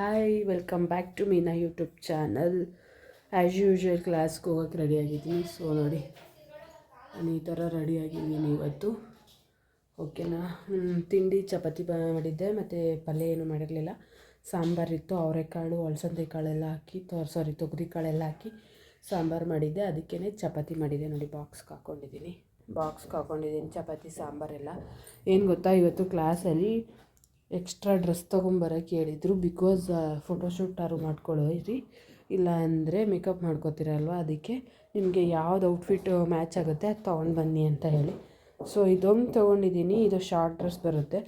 Hi welcome back to Meena YouTube channel as usual ಕ್ಲಾಸ್ಗೆ ಹೋಗೋಕೆ ರೆಡಿಯಾಗಿದ್ದೀನಿ so ನೋಡಿ, ನಾನು ಈ ಥರ ರೆಡಿಯಾಗಿದ್ದೀನಿ ಇವತ್ತು. ಓಕೆನಾ ತಿಂಡಿ, ಚಪಾತಿ ಮಾಡಿದ್ದೆ. ಮತ್ತು ಪಲ್ಯ ಏನು ಮಾಡಿರಲಿಲ್ಲ. ಸಾಂಬಾರಿತ್ತು ಅವರೆಕಾಳು ಅಲಸಂದೆ ಕಾಳೆಲ್ಲ ಹಾಕಿ ಸಾರಿ ತೊಗರಿ ಕಾಳೆಲ್ಲ ಹಾಕಿ ಸಾಂಬಾರು ಮಾಡಿದ್ದೆ. ಅದಕ್ಕೇ ಚಪಾತಿ ಮಾಡಿದ್ದೆ ನೋಡಿ ಬಾಕ್ಸ್ಗೆ ಹಾಕ್ಕೊಂಡಿದ್ದೀನಿ ಬಾಕ್ಸ್ಗೆ ಹಾಕ್ಕೊಂಡಿದ್ದೀನಿ ಚಪಾತಿ, ಸಾಂಬಾರೆಲ್ಲ. ಏನು ಗೊತ್ತಾ? ಇವತ್ತು ಕ್ಲಾಸಲ್ಲಿ ಎಕ್ಸ್ಟ್ರಾ ಡ್ರೆಸ್ ತೊಗೊಂಬರೋಕ್ಕೆ ಹೇಳಿದರು. ಬಿಕಾಸ್ ಫೋಟೋಶೂಟಾರು ಮಾಡ್ಕೊಳ್ಳೋರಿ. ಇಲ್ಲ ಅಂದರೆ ಮೇಕಪ್ ಮಾಡ್ಕೋತೀರಲ್ವ ಅದಕ್ಕೆ ನಿಮಗೆ ಯಾವ್ದು ಔಟ್ಫಿಟ್ ಮ್ಯಾಚ್ ಆಗುತ್ತೆ ಅದು ತೊಗೊಂಡು ಬನ್ನಿ ಅಂತ ಹೇಳಿ. ಸೊ ಇದೊಂದು ತೊಗೊಂಡಿದ್ದೀನಿ ಇದು ಶಾರ್ಟ್ ಡ್ರೆಸ್ ಬರುತ್ತೆ.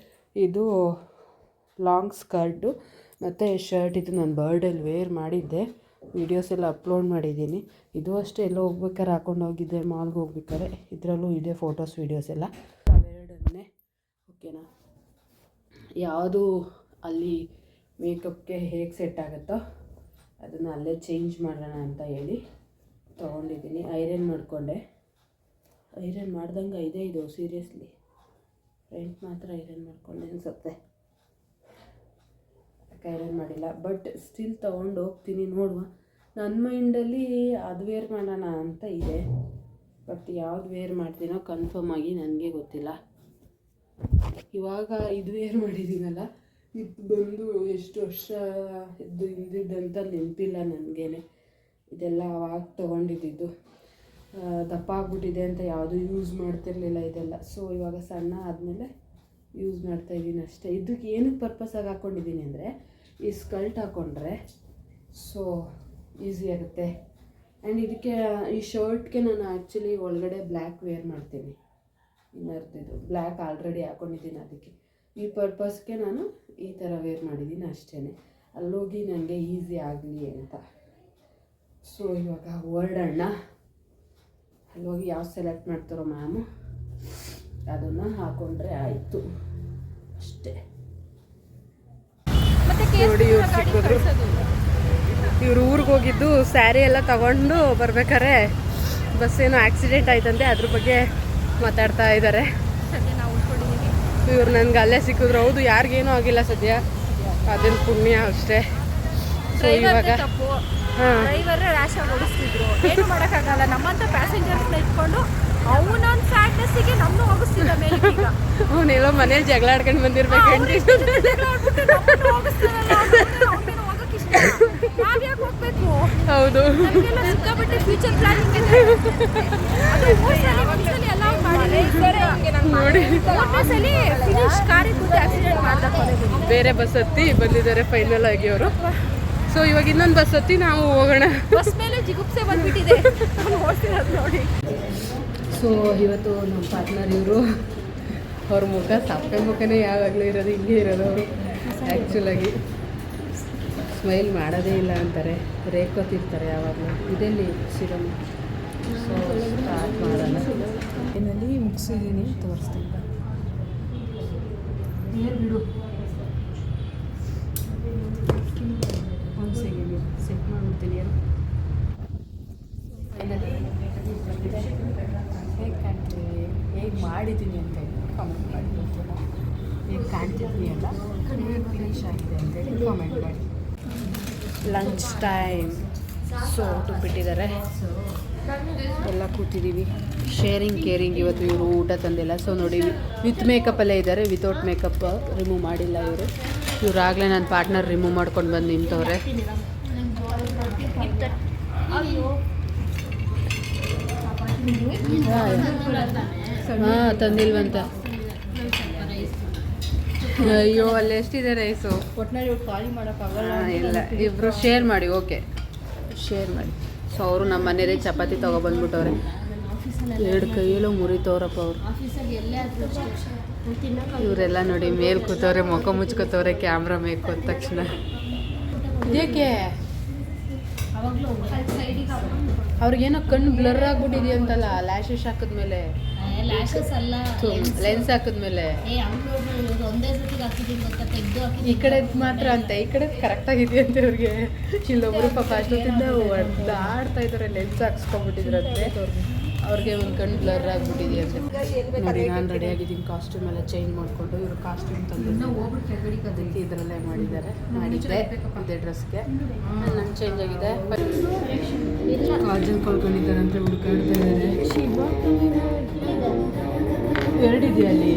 ಇದು ಲಾಂಗ್ ಸ್ಕರ್ಟು ಮತ್ತು ಶರ್ಟ್ ಇದು ನಾನು ಬರ್ಡೇಲಿ ವೇರ್ ಮಾಡಿದ್ದೆ. ವೀಡಿಯೋಸ್ ಎಲ್ಲ ಅಪ್ಲೋಡ್ ಮಾಡಿದ್ದೀನಿ ಇದು ಅಷ್ಟೇ, ಎಲ್ಲ ಹೋಗ್ಬೇಕಾದ್ರೆ ಹಾಕೊಂಡು ಹೋಗಿದ್ದೆ ಮಾಲ್ಗೆ ಹೋಗ್ಬೇಕಾರೆ. ಇದರಲ್ಲೂ ಇದೆ ಫೋಟೋಸ್ ವೀಡಿಯೋಸ್ ಎಲ್ಲ. ಅವೆರಡನ್ನೇ ಓಕೆನಾ ಯಾವುದು ಅಲ್ಲಿ ಮೇಕಪ್ಗೆ ಹೇಗೆ ಸೆಟ್ ಆಗುತ್ತೋ ಅದನ್ನು ಅಲ್ಲೇ ಚೇಂಜ್ ಮಾಡೋಣ ಅಂತ ಹೇಳಿ ತೊಗೊಂಡಿದ್ದೀನಿ. ಐರನ್ ಮಾಡಿಕೊಂಡೆ. ಐರನ್ ಮಾಡ್ದಂಗೆ ಇದೆ ಇದು ಸೀರಿಯಸ್ಲಿ ಫ್ರಂಟ್ ಮಾತ್ರ ಐರನ್ ಮಾಡ್ಕೊಂಡೆ ಅನ್ಸುತ್ತೆ. ಯಾಕೆ ಐರನ್ ಮಾಡಿಲ್ಲ. ಬಟ್ ಸ್ಟಿಲ್ ತೊಗೊಂಡು ಹೋಗ್ತೀನಿ, ನೋಡುವ. ನನ್ನ ಮೈಂಡಲ್ಲಿ ಅದು ವೇರ್ ಮಾಡೋಣ ಅಂತ ಇದೆ. ಬಟ್ ಯಾವ್ದು ವೇರ್ ಮಾಡ್ತೀನೋ ಕನ್ಫರ್ಮ್ ಆಗಿ ನನಗೆ ಗೊತ್ತಿಲ್ಲ. ಇವಾಗ ಇದು ಏನು ಮಾಡಿದ್ದೀನಲ್ಲ ಇದು ಬಂದು ಎಷ್ಟು ವರ್ಷ ಇದ್ದು ಹಿಂದಿದ್ದಂತ ನೆನಪಿಲ್ಲ ನನಗೇನೆ. ಇದೆಲ್ಲ ಅವಾಗ ತೊಗೊಂಡಿದ್ದು ದಪ್ಪ ಆಗ್ಬಿಟ್ಟಿದೆ ಅಂತ ಯಾವುದು ಯೂಸ್ ಮಾಡ್ತಿರ್ಲಿಲ್ಲ ಇದೆಲ್ಲ. ಸೊ ಇವಾಗ ಸಣ್ಣ ಆದಮೇಲೆ ಯೂಸ್ ಮಾಡ್ತಾ ಇದ್ದೀನಿ ಅಷ್ಟೇ. ಇದಕ್ಕೆ ಏನಕ್ಕೆ ಪರ್ಪಸಾಗಿ ಹಾಕ್ಕೊಂಡಿದ್ದೀನಿ ಅಂದರೆ, ಈ ಸ್ಕಲ್ಟ್ ಹಾಕ್ಕೊಂಡ್ರೆ ಸೊ ಈಸಿ ಆಗುತ್ತೆ. ಆ್ಯಂಡ್ ಇದಕ್ಕೆ, ಈ ಶರ್ಟ್ಗೆ ನಾನು ಆ್ಯಕ್ಚುಲಿ ಒಳಗಡೆ ಬ್ಲ್ಯಾಕ್ ವೇರ್ ಮಾಡ್ತೀನಿ. ಇನ್ನರ್ದಿದ್ದು ಬ್ಲ್ಯಾಕ್ ಆಲ್ರೆಡಿ ಹಾಕೊಂಡಿದ್ದೀನಿ ಅದಕ್ಕೆ. ಈ ಪರ್ಪಸ್ಗೆ ನಾನು ಈ ಥರ ವೇರ್ ಮಾಡಿದ್ದೀನಿ ಅಷ್ಟೇ ಅಲ್ಲೋಗಿ ನನಗೆ ಈಸಿ ಆಗಲಿ ಅಂತ. ಸೊ ಇವಾಗ ಹೊರಡೋಣ ಅಲ್ಲೋಗಿ ಯಾವ ಸೆಲೆಕ್ಟ್ ಮಾಡ್ತಾರೋ ಮ್ಯಾಮು ಅದನ್ನು ಹಾಕೊಂಡ್ರೆ ಆಯಿತು. ಅಷ್ಟೇ. ನೋಡಿ ಇವ್ರು ಸಿಕ್ಕಿದ್ರು. ಇವ್ರು ಊರಿಗೆ ಹೋಗಿದ್ದು ಸ್ಯಾರಿ ಎಲ್ಲ ತಗೊಂಡು ಬರ್ಬೇಕಾರೆ ಬಸ್ ಏನೋ ಆಕ್ಸಿಡೆಂಟ್ ಆಯ್ತಂತೆ. ಅದ್ರ ಬಗ್ಗೆ ಮಾತಾಡ್ತಾ ಇದ್ದಾರೆ. ಇವ್ರು ನನ್ಗೆ ಅಲ್ಲೇ ಸಿಕ್ಕಿದ್ರು. ಹೌದು ಯಾರಿಗೇನೂ ಆಗಿಲ್ಲ ಸದ್ಯ. ಅದೇನು ಪುಣ್ಯ ಅಷ್ಟೇ. ಸೊ ಇವಾಗ ಡ್ರೈವರ್ ರ್ಯಾಶ್ ಆಗಿ ಓಡಿಸ್ತಿದ್ರು ಏನು ಮಾಡೋಕ್ಕಾಗಲ್ಲ. ನಮ್ಮಂತ ಪ್ಯಾಸೆಂಜರ್ಸ್ನ ಇಟ್ಕೊಂಡು ಅವನೊಂದು ಫ್ಯಾಟ್ನೆಸ್ಸಿಗೆ ನಮ್ಮನ್ನು ಹೋಗಿಸ್ತಿದ್ದ ಮೇಲೆ ಈಗ. ಅವನೆಲ್ಲೋ ಮನೇಲಿ ಜಗಳ ಆಡ್ಕೊಂಡು ಬಂದಿರ್ಬೇಕು ಹೌದು. ಫ್ಯೂಚರ್ ಪ್ಲಾನಿಂಗ್ ನೋಡಿ ಬೇರೆ ಬಸ್ ಹತ್ತಿ ಬಂದಿದ್ದಾರೆ ಫೈನಲ್ ಆಗಿ ಅವರು. ಸೊ ಇವಾಗ ಇನ್ನೊಂದು ಬಸ್ ಹತ್ತಿ ನಾವು ಹೋಗೋಣ. ಬಸ್ ಮೇಲೆ ಜಿಗುಪ್ಸೆ ಬಂದ್ಬಿಟ್ಟಿದೆ. ನೋಡಿ. ಸೊ ಇವತ್ತು ನಮ್ಮ ಪಾರ್ಟ್ನರ್ ಇವರು. ಅವ್ರ ಮುಖ ಸಪ್ಪೆ ಮುಖನೇ ಯಾವಾಗಲೂ ಇರೋದು ಹಿಂಗೆ ಇರೋದು. ಅವರು ಆ್ಯಕ್ಚುಲಾಗಿ ಸ್ಮೈಲ್ ಮಾಡೋದೇ ಇಲ್ಲ ಅಂತಾರೆ. ರೇಕೋತಿರ್ತಾರೆ ಯಾವಾಗಲೂ. ಇದೆಲ್ಲಿ ಸಿರಮ್ ಸೊ ಸ್ಟಾರ್ಟ್ ಮಾಡೋಣ. ಏನಲ್ಲಿ ಮುಗಿಸಿದ್ದೀನಿ ತೋರಿಸ್ತೀನಿ. ಬಿಡು. ಒಂದು ಸೆಕೆಂಡ್ ಸೆಟ್ ಮಾಡ್ಬಿಡ್ತೀನಿ ಏನು? ಫೈನಲಿ ಹೇಗೆ ಕಾಣ್ತೀನಿ ಹೇಗೆ ಮಾಡಿದ್ದೀನಿ ಅಂತ ಹೇಳಿ ಕಾಮೆಂಟ್ ಮಾಡಿ. ಹೇಗೆ ಕಾಣ್ತಿದ್ದೀನಿ ಅಲ್ಲ ಹೇಗೆ ಫಿನಿಶ್ ಆಗಿದೆ ಅಂತೇಳಿ ಕಾಮೆಂಟ್ ಮಾಡಿ. ಲಂಚ್ ಟೈಮ್ ಸೊ ಊಟಕ್ಕೆ ಬಿಟ್ಟಿದ್ದಾರೆ ಕೂತಿದ್ದೀವಿ ಶೇರಿಂಗ್ ಕೇರಿಂಗ್ ಇವತ್ತು ಇವರು ಊಟ ತಂದಿಲ್ಲ. ಸೊ ನೋಡಿ ವಿತ್ ಮೇಕಪ್ಪಲ್ಲೇ ಇದ್ದಾರೆ. ವಿತೌಟ್ ಮೇಕಪ್ ರಿಮೂವ್ ಮಾಡಿಲ್ಲ ಇವರು. ಇವ್ರಾಗಲೇ ನನ್ನ ಪಾರ್ಟ್ನರ್ ರಿಮೂವ್ ಮಾಡ್ಕೊಂಡು ಬಂದು ನಿಂತವ್ರೆ. ಹಾಂ ತಂದಿಲ್ವಂತ. ಅಯ್ಯೋ ಅಲ್ಲಿ ಎಷ್ಟಿದೆ ರೈಸು ಒಟ್ಟಿನಲ್ಲಿ ಖಾಲಿ ಮಾಡೋಕ್ಕಾಗಲ್ಲ ಇಲ್ಲ. ಇಬ್ಬರು ಶೇರ್ ಮಾಡಿ ಓಕೆ ಶೇರ್ ಮಾಡಿ. ಸೊ ಅವರು ನಮ್ಮ ಮನೇಲಿ ಚಪಾತಿ ತೊಗೊಬಂದ್ಬಿಟ್ಟವ್ರೆ. ಎರಡು ಕೈಯಲ್ಲೂ ಮುರಿತವ್ರಪ್ಪ ಅವರು. ಇವರೆಲ್ಲ ನೋಡಿ ಮೇಲ್ ಕೂತವ್ರೆ, ಮುಖ ಮುಚ್ಕೋತವ್ರೆ, ಕ್ಯಾಮ್ರಾ ಮೇಕ್ ಅಂದ ತಕ್ಷಣ. ಏಕೆ ಅವ್ರಿಗೇನೋ ಕಣ್ಣು ಬ್ಲರ್ ಆಗ್ಬಿಟ್ಟಿದೆಯಂತಲ್ಲ, ಲ್ಯಾಶಸ್ ಹಾಕಿದ್ಮೇಲೆ. ಲೆನ್ಸ್ ಹಾಕಿದ್ಮೇಲೆ. ಈ ಕಡೆ ಮಾತ್ರ ಅಂತ ಈ ಕಡೆ ಕರೆಕ್ಟ್ ಅಂತ ಇವ್ರಿಗೆ. ಇಲ್ಲೊಬ್ರು ಪಾಪ ಅಷ್ಟೊತ್ತಿಂದ ಆಡ್ತಾ ಇದ್ದಾರೆ ಲೆನ್ಸ್ ಹಾಕ್ಸ್ಕೊಂಡ್ಬಿಟ್ಟಿದ್ರಂತೆ. ಅವ್ರಿಗೆ ಒಂದು ಕಣ್ಣು ಬ್ಲರ್ ಆಗಿಬಿಟ್ಟಿದೆ ಅಂತ. ನೋಡಿ ನಾನು ರೆಡಿ ಆಗಿದ್ದೀನಿ ಕಾಸ್ಟ್ಯೂಮ್ ಎಲ್ಲ ಚೇಂಜ್ ಮಾಡಿಕೊಂಡು ಇವರು ಕಾಸ್ಟ್ಯೂಮ್ ತಂದು ಅದಕ್ಕೆ ಇದರಲ್ಲೇ ಮಾಡಿದ್ದಾರೆ. ಮಾಡಿದ್ದೆ ಇದೇ ಡ್ರೆಸ್ಗೆ ನಾನು ಚೇಂಜ್ ಆಗಿದೆ. ಕಾಜಲ್ ಕೊಳ್ಕೊಂಡಿದ್ದಾರೆ ಅಂತ ಹುಡುಕಾಡ್ತಾ ಇದ್ದಾರೆ ಎರಡಿದೆಯಾ ಅಲ್ಲಿ?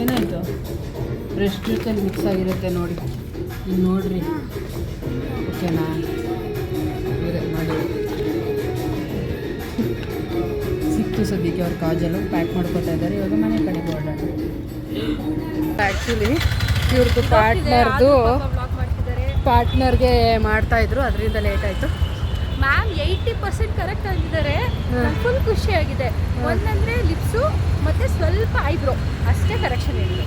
ಏನಾಯ್ತು? ಬ್ರಷ್ ಜ್ಯೂಸಲ್ಲಿ ಮಿಕ್ಸ್ ಆಗಿರುತ್ತೆ ನೋಡಿ. ಇಲ್ಲಿ ನೋಡ್ರಿ. ಓಕೆನಾ ಮಾಡಿ. ಸಿಕ್ತು ಸದ್ಯಕ್ಕೆ ಅವ್ರ ಕಾಜಲು. ಪ್ಯಾಕ್ ಮಾಡ್ಕೊತಾ ಇದ್ದಾರೆ. ಇವಾಗ ಮನೆ ಕಡೆಗೆ ಹೊರಡೋಣ. ಆ್ಯಕ್ಚುಲಿ ಇವ್ರದ್ದು ಪಾರ್ಟ್ನರ್ದು ಪಾರ್ಟ್ನರ್ಗೆ ಮಾಡ್ತಾ ಇದ್ರು. ಅದರಿಂದ ಲೇಟ್ ಆಯಿತು. ಮ್ಯಾಮ್ ಏಯ್ಟಿ ಪರ್ಸೆಂಟ್ ಕರೆಕ್ಟ್ ಆಗಿದ್ದಾರೆ ಫುಲ್ ಖುಷಿಯಾಗಿದೆ. ಒಂದಂದ್ರೆ ಲಿಪ್ಸು ಮತ್ತೆ ಸ್ವಲ್ಪ ಐಬ್ರೋ ಅಷ್ಟೇ ಕರೆಕ್ಷನ್ ಇದೆ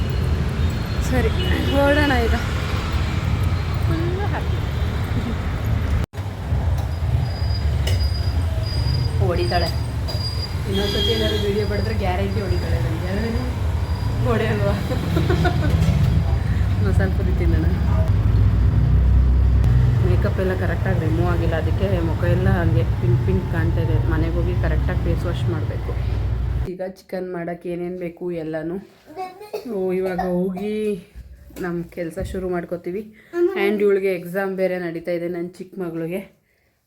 ಸರಿ ನೋಡೋಣ ಈಗ. ಫುಲ್ ಹ್ಯಾಪಿ ಹೊಡಿತಾಳೆ ಇನ್ನೊಂದ್ಸತಿ ಏನಾದ್ರು ವಿಡಿಯೋ ಪಡೆದ್ರೆ ಗ್ಯಾರಂಟಿ ಹೊಡಿತಾಳೆ ನನಗೆ. ಹೊಡೆ ಅಲ್ವಾ? ಮಸಾಲೆ ಪುರಿ ತಿನ್ನೋಣ. ಮೇಕಪ್ ಎಲ್ಲ ಕರೆಕ್ಟಾಗಿ ರಿಮೂವ್ ಆಗಿಲ್ಲ, ಅದಕ್ಕೆ ಮುಖ ಎಲ್ಲ ಹಾಗೆ ಪಿಂಕ್ ಪಿಂಕ್ ಕಾಣ್ತಾ ಇದೆ. ಮನೆಗೆ ಹೋಗಿ ಕರೆಕ್ಟಾಗಿ ಫೇಸ್ ವಾಶ್ ಮಾಡಬೇಕು. ಈಗ ಚಿಕನ್ ಮಾಡೋಕ್ಕೆ ಏನೇನು ಬೇಕು ಎಲ್ಲನೂ? ಇವಾಗ ಹೋಗಿ ನಮ್ಮ ಕೆಲಸ ಶುರು ಮಾಡ್ಕೋತೀವಿ. ಆ್ಯಂಡ್ ಇವಳಿಗೆ ಎಕ್ಸಾಮ್ ಬೇರೆ ನಡೀತಾ ಇದೆ ನನ್ನ ಚಿಕ್ಕ ಮಗಳಿಗೆ.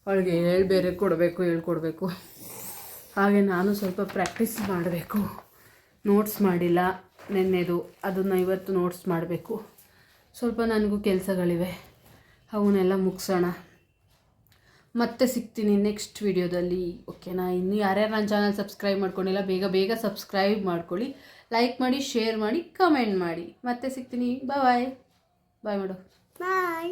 ಅವಳಿಗೆ ಹೇಳಿ ಬೇರೆ ಕೊಡಬೇಕು ಹೇಳ್ಕೊಡ್ಬೇಕು ಹಾಗೆ ನಾನು ಸ್ವಲ್ಪ ಪ್ರಾಕ್ಟೀಸ್ ಮಾಡಬೇಕು. ನೋಟ್ಸ್ ಮಾಡಿಲ್ಲ, ನೆನ್ನೆದು. ಅದನ್ನು ಇವತ್ತು ನೋಟ್ಸ್ ಮಾಡಬೇಕು. ಸ್ವಲ್ಪ ನನಗೂ ಕೆಲಸಗಳಿವೆ. ಅವನ್ನೆಲ್ಲ ಮುಗಿಸೋಣ. ಮತ್ತೆ ಸಿಗ್ತೀನಿ ನೆಕ್ಸ್ಟ್ ವಿಡಿಯೋದಲ್ಲಿ ಓಕೆನಾ ಇನ್ನು ಯಾರ್ಯಾರು ನನ್ನ ಚಾನಲ್ ಸಬ್ಸ್ಕ್ರೈಬ್ ಮಾಡ್ಕೊಂಡಿಲ್ಲ, ಬೇಗ ಬೇಗ ಸಬ್ಸ್ಕ್ರೈಬ್ ಮಾಡ್ಕೊಳ್ಳಿ. ಲೈಕ್ ಮಾಡಿ ಶೇರ್ ಮಾಡಿ ಕಮೆಂಟ್ ಮಾಡಿ. ಮತ್ತೆ ಸಿಗ್ತೀನಿ. ಬಾಯ್ ಬಾಯ್ ಮಾಡು ಬಾಯ್